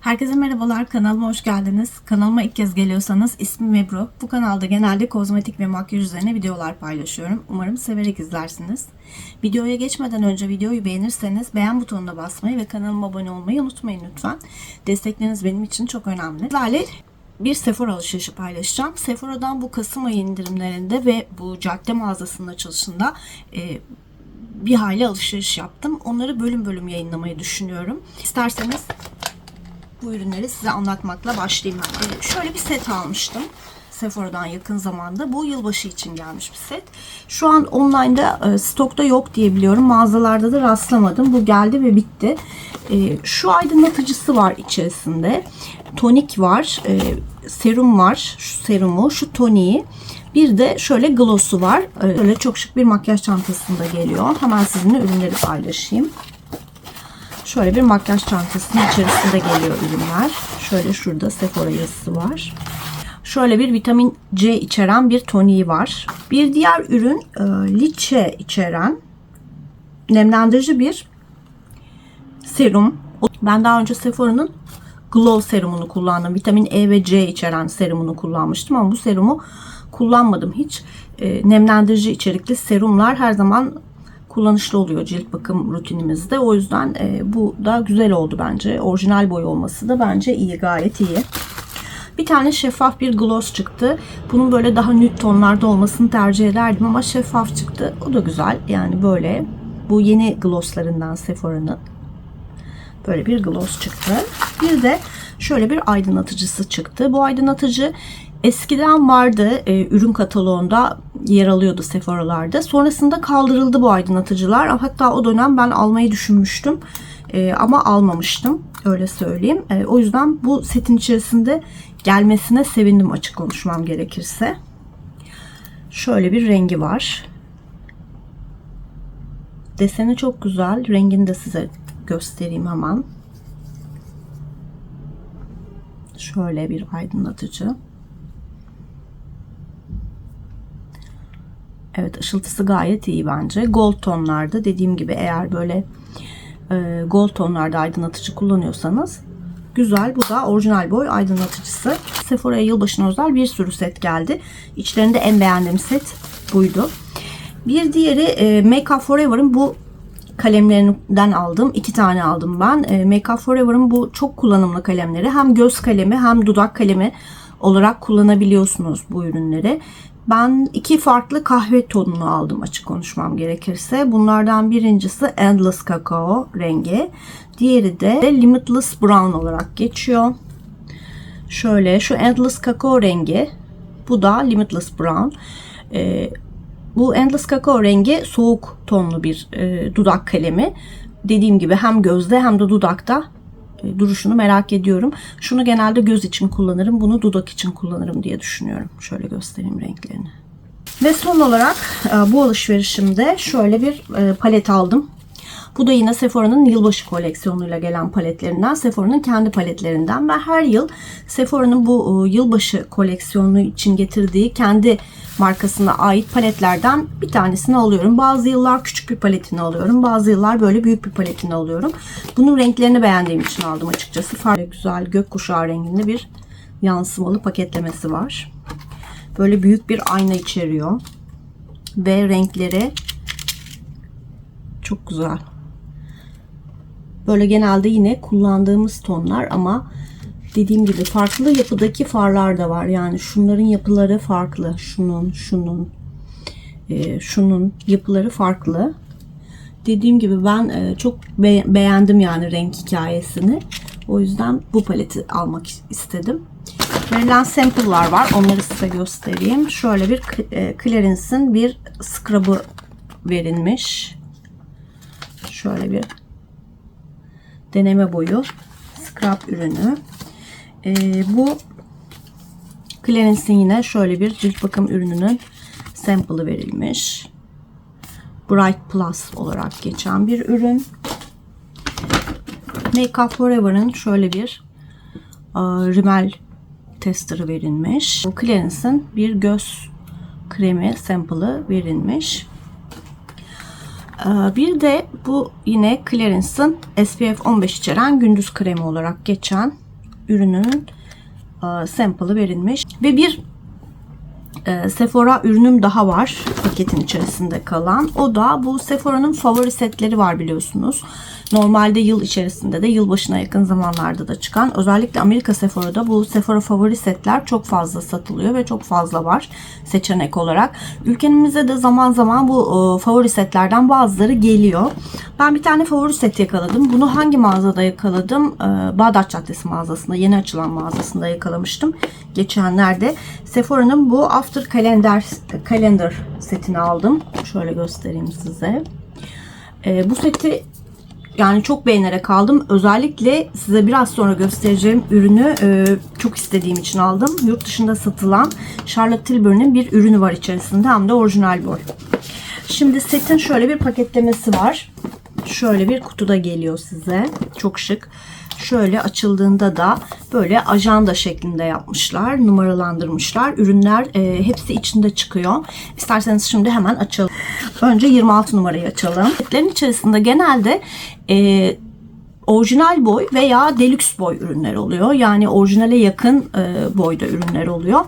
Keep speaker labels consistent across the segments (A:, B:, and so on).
A: Herkese merhabalar, kanalıma hoş geldiniz. Kanalıma ilk kez geliyorsanız ismim Ebru. Bu kanalda genelde kozmetik ve makyaj üzerine videolar paylaşıyorum. Umarım severek izlersiniz. Videoya geçmeden önce videoyu beğenirseniz beğen butonuna basmayı ve kanalıma abone olmayı unutmayın lütfen. Destekleriniz benim için çok önemli. Sizlerle bir Sephora alışverişi paylaşacağım. Sephora'dan bu Kasım ayı indirimlerinde ve bu cadde mağazasının açılışında e, bir hayli alışveriş yaptım. Onları bölüm bölüm yayınlamayı düşünüyorum. İsterseniz bu ürünleri size anlatmakla başlayayım. ben. Şöyle bir set almıştım. Sephora'dan yakın zamanda. Bu yılbaşı için gelmiş bir set. Şu an online'da e, stokta yok diye biliyorum. Mağazalarda da rastlamadım. Bu geldi ve bitti. E, şu aydınlatıcısı var içerisinde. Tonik var. e, serum var. Şu serumu, şu toniği. Bir de şöyle gloss'u var. E, Böyle çok şık bir makyaj çantasında geliyor. Hemen sizinle ürünleri paylaşayım. Şöyle bir makyaj çantasının içerisinde geliyor ürünler. Şöyle şurada Sephora yazısı var. Şöyle bir vitamin C içeren bir toniği var. Bir diğer ürün e, liçe içeren nemlendirici bir serum. Ben daha önce Sephora'nın Glow serumunu kullandım. Vitamin E ve C içeren serumunu kullanmıştım ama bu serumu kullanmadım hiç. E, nemlendirici içerikli serumlar her zaman kullanışlı oluyor cilt bakım rutinimizde. O yüzden e, bu da güzel oldu bence. Orijinal boy olması da bence iyi, gayet iyi. Bir tane şeffaf bir gloss çıktı. Bunun böyle daha nude tonlarda olmasını tercih ederdim ama şeffaf çıktı. O da güzel. Yani böyle bu yeni glosslarından Sephora'nın böyle bir gloss çıktı. Bir de şöyle bir aydınlatıcısı çıktı. Bu aydınlatıcı eskiden vardı e, ürün kataloğunda yer alıyordu Sephora'larda. Sonrasında kaldırıldı bu aydınlatıcılar. Hatta o dönem ben almayı düşünmüştüm. E, ama almamıştım. Öyle söyleyeyim. E, o yüzden bu setin içerisinde gelmesine sevindim açık konuşmam gerekirse. Şöyle bir rengi var. Deseni çok güzel. Rengini de size göstereyim hemen. Şöyle bir aydınlatıcı. Evet ışıltısı gayet iyi bence. Gold tonlarda dediğim gibi eğer böyle e, gold tonlarda aydınlatıcı kullanıyorsanız güzel. Bu da orijinal boy aydınlatıcısı. Sephora'ya yılbaşına özel bir sürü set geldi. İçlerinde en beğendiğim set buydu. Bir diğeri e, Make Up Forever'ın bu kalemlerinden aldım. iki tane aldım ben. E, Make Up Forever'ın bu çok kullanımlı kalemleri. Hem göz kalemi hem dudak kalemi olarak kullanabiliyorsunuz bu ürünleri. Ben iki farklı kahve tonunu aldım açık konuşmam gerekirse. Bunlardan birincisi Endless Cacao rengi. Diğeri de Limitless Brown olarak geçiyor. Şöyle şu Endless Cacao rengi. Bu da Limitless Brown. Ee, bu Endless Cacao rengi soğuk tonlu bir e, dudak kalemi. Dediğim gibi hem gözde hem de dudakta duruşunu merak ediyorum. Şunu genelde göz için kullanırım. Bunu dudak için kullanırım diye düşünüyorum. Şöyle göstereyim renklerini. Ve son olarak e, bu alışverişimde şöyle bir e, palet aldım. Bu da yine Sephora'nın yılbaşı koleksiyonuyla gelen paletlerinden. Sephora'nın kendi paletlerinden. Ben her yıl Sephora'nın bu yılbaşı koleksiyonu için getirdiği kendi markasına ait paletlerden bir tanesini alıyorum. Bazı yıllar küçük bir paletini alıyorum. Bazı yıllar böyle büyük bir paletini alıyorum. Bunun renklerini beğendiğim için aldım açıkçası. Farklı güzel gökkuşağı renginde bir yansımalı paketlemesi var. Böyle büyük bir ayna içeriyor. Ve renkleri çok güzel. Böyle genelde yine kullandığımız tonlar ama dediğim gibi farklı yapıdaki farlar da var. Yani şunların yapıları farklı. Şunun, şunun, e, şunun yapıları farklı. Dediğim gibi ben e, çok be- beğendim yani renk hikayesini. O yüzden bu paleti almak istedim. Verilen sample'lar var. Onları size göstereyim. Şöyle bir e, Clarence'in bir scrub'ı verilmiş. Şöyle bir deneme boyu scrub ürünü. Ee, bu Clarence'in yine şöyle bir cilt bakım ürününün sample'ı verilmiş. Bright Plus olarak geçen bir ürün. Make Up Forever'ın şöyle bir e, rimel tester'ı verilmiş. Clarence'in bir göz kremi sample'ı verilmiş. Ee, Bir de bu yine Clarence'ın SPF 15 içeren gündüz kremi olarak geçen ürünün e, sample'ı verilmiş. Ve bir e, Sephora ürünüm daha var paketin içerisinde kalan. O da bu Sephora'nın favori setleri var biliyorsunuz. Normalde yıl içerisinde de yılbaşına yakın zamanlarda da çıkan özellikle Amerika Sephora'da bu Sephora favori setler çok fazla satılıyor ve çok fazla var seçenek olarak. Ülkemizde de zaman zaman bu e, favori setlerden bazıları geliyor. Ben bir tane favori set yakaladım. Bunu hangi mağazada yakaladım? E, Bağdat Caddesi mağazasında, yeni açılan mağazasında yakalamıştım. Geçenlerde Sephora'nın bu After Calendar, Calendar setini aldım. Şöyle göstereyim size. E, bu seti yani çok beğenerek aldım. Özellikle size biraz sonra göstereceğim ürünü e, çok istediğim için aldım. Yurt dışında satılan Charlotte Tilbury'nin bir ürünü var içerisinde hem de orijinal boy. Şimdi setin şöyle bir paketlemesi var. Şöyle bir kutuda geliyor size. Çok şık. Şöyle açıldığında da böyle ajanda şeklinde yapmışlar. Numaralandırmışlar. Ürünler e, hepsi içinde çıkıyor. İsterseniz şimdi hemen açalım. Önce 26 numarayı açalım. Setlerin içerisinde genelde e, orijinal boy veya deluxe boy ürünler oluyor. Yani orijinale yakın e, boyda ürünler oluyor.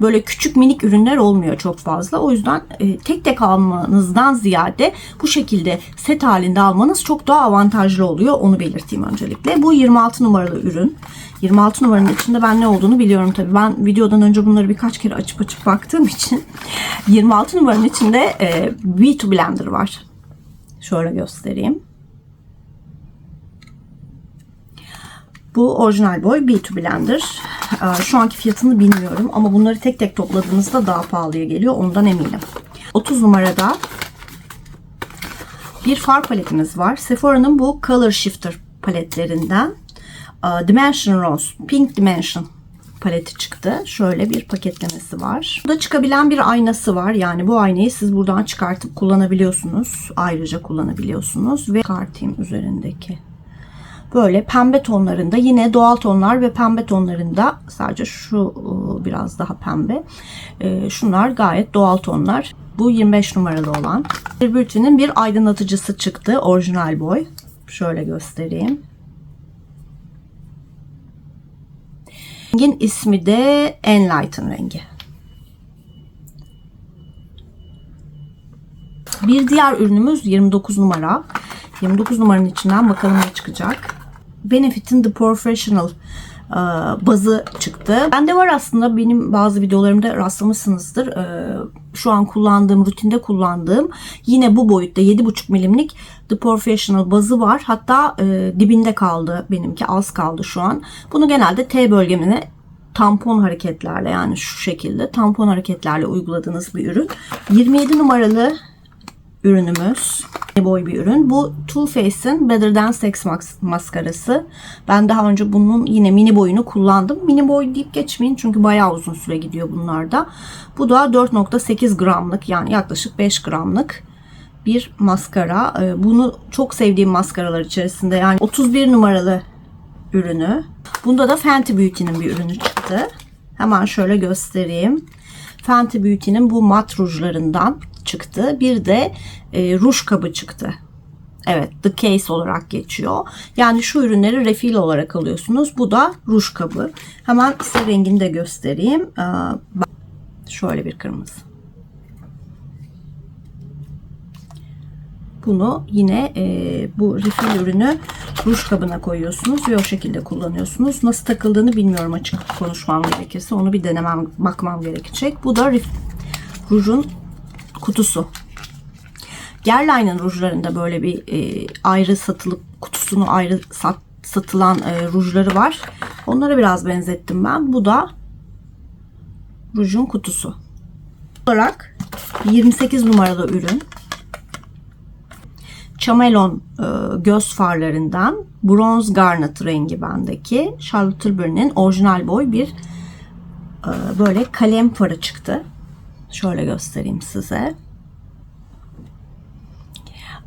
A: Böyle küçük minik ürünler olmuyor çok fazla. O yüzden e, tek tek almanızdan ziyade bu şekilde set halinde almanız çok daha avantajlı oluyor. Onu belirteyim öncelikle. Bu 26 numaralı ürün. 26 numaranın içinde ben ne olduğunu biliyorum tabii. Ben videodan önce bunları birkaç kere açıp açıp baktığım için 26 numaranın içinde e, V2 Blender var. Şöyle göstereyim. Bu orijinal boy B2 Blender. Ee, Şu anki fiyatını bilmiyorum ama bunları tek tek topladığınızda daha pahalıya geliyor. Ondan eminim. 30 numarada bir far paletimiz var. Sephora'nın bu Color Shifter paletlerinden e, Dimension Rose Pink Dimension paleti çıktı. Şöyle bir paketlemesi var. Burada çıkabilen bir aynası var. Yani bu aynayı siz buradan çıkartıp kullanabiliyorsunuz. Ayrıca kullanabiliyorsunuz. Ve çıkartayım üzerindeki böyle pembe tonlarında yine doğal tonlar ve pembe tonlarında sadece şu e, biraz daha pembe. E, şunlar gayet doğal tonlar. Bu 25 numaralı olan. Bir Beauty'nin bir aydınlatıcısı çıktı. Orijinal boy. Şöyle göstereyim. Rengin ismi de Enlighten rengi. Bir diğer ürünümüz 29 numara. 29 numaranın içinden bakalım ne çıkacak. Benefit'in The Professional e, bazı çıktı. Bende var aslında benim bazı videolarımda rastlamışsınızdır. E, şu an kullandığım, rutinde kullandığım yine bu boyutta 7,5 milimlik The Professional bazı var. Hatta e, dibinde kaldı benimki az kaldı şu an. Bunu genelde T bölgemine tampon hareketlerle yani şu şekilde tampon hareketlerle uyguladığınız bir ürün. 27 numaralı ürünümüz. Boy bir ürün. Bu Too Faced'in Better Than Sex maskarası. Ben daha önce bunun yine mini boyunu kullandım. Mini boy deyip geçmeyin çünkü bayağı uzun süre gidiyor bunlarda. Bu da 4.8 gramlık yani yaklaşık 5 gramlık bir maskara. Ee, bunu çok sevdiğim maskaralar içerisinde yani 31 numaralı ürünü. Bunda da Fenty Beauty'nin bir ürünü çıktı. Hemen şöyle göstereyim. Fenty Beauty'nin bu mat rujlarından çıktı. Bir de e, ruj kabı çıktı. Evet, the case olarak geçiyor. Yani şu ürünleri refill olarak alıyorsunuz. Bu da ruj kabı. Hemen size rengini de göstereyim. Ee, şöyle bir kırmızı. Bunu yine e, bu refill ürünü ruj kabına koyuyorsunuz ve o şekilde kullanıyorsunuz. Nasıl takıldığını bilmiyorum açık konuşmam gerekirse. Onu bir denemem, bakmam gerekecek. Bu da rujun kutusu. Guerlain'in rujlarında böyle bir e, ayrı satılıp kutusunu ayrı sat, satılan e, rujları var. Onlara biraz benzettim ben. Bu da rujun kutusu. Olarak 28 numaralı ürün. Chamelon e, göz farlarından bronze garnet rengi bendeki. Charlotte Tilbury'nin orijinal boy bir e, böyle kalem farı çıktı. Şöyle göstereyim size.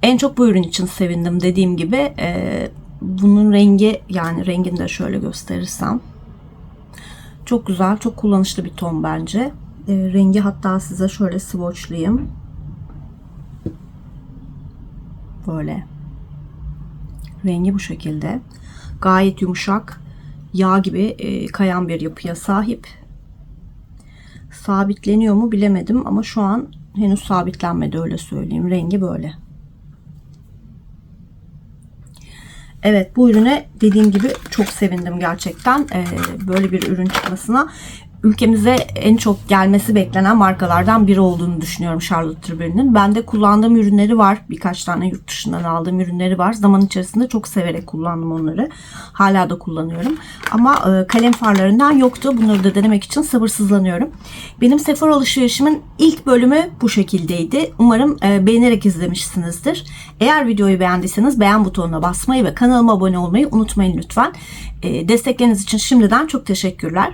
A: En çok bu ürün için sevindim dediğim gibi. E, bunun rengi yani rengini de şöyle gösterirsem. Çok güzel, çok kullanışlı bir ton bence. E, rengi hatta size şöyle swatchlayayım. Böyle. Rengi bu şekilde. Gayet yumuşak. yağ gibi e, kayan bir yapıya sahip. Sabitleniyor mu bilemedim ama şu an henüz sabitlenmedi öyle söyleyeyim. Rengi böyle. Evet bu ürüne dediğim gibi çok sevindim gerçekten. Ee, böyle bir ürün çıkmasına. Ülkemize en çok gelmesi beklenen markalardan biri olduğunu düşünüyorum Charlotte Tilbury'nin. Ben de kullandığım ürünleri var. Birkaç tane yurt dışından aldığım ürünleri var. Zaman içerisinde çok severek kullandım onları. Hala da kullanıyorum. Ama e, kalem farlarından yoktu. Bunları da denemek için sabırsızlanıyorum. Benim Sephora alışverişimin ilk bölümü bu şekildeydi. Umarım e, beğenerek izlemişsinizdir. Eğer videoyu beğendiyseniz beğen butonuna basmayı ve kanalıma abone olmayı unutmayın lütfen. E, destekleriniz için şimdiden çok teşekkürler.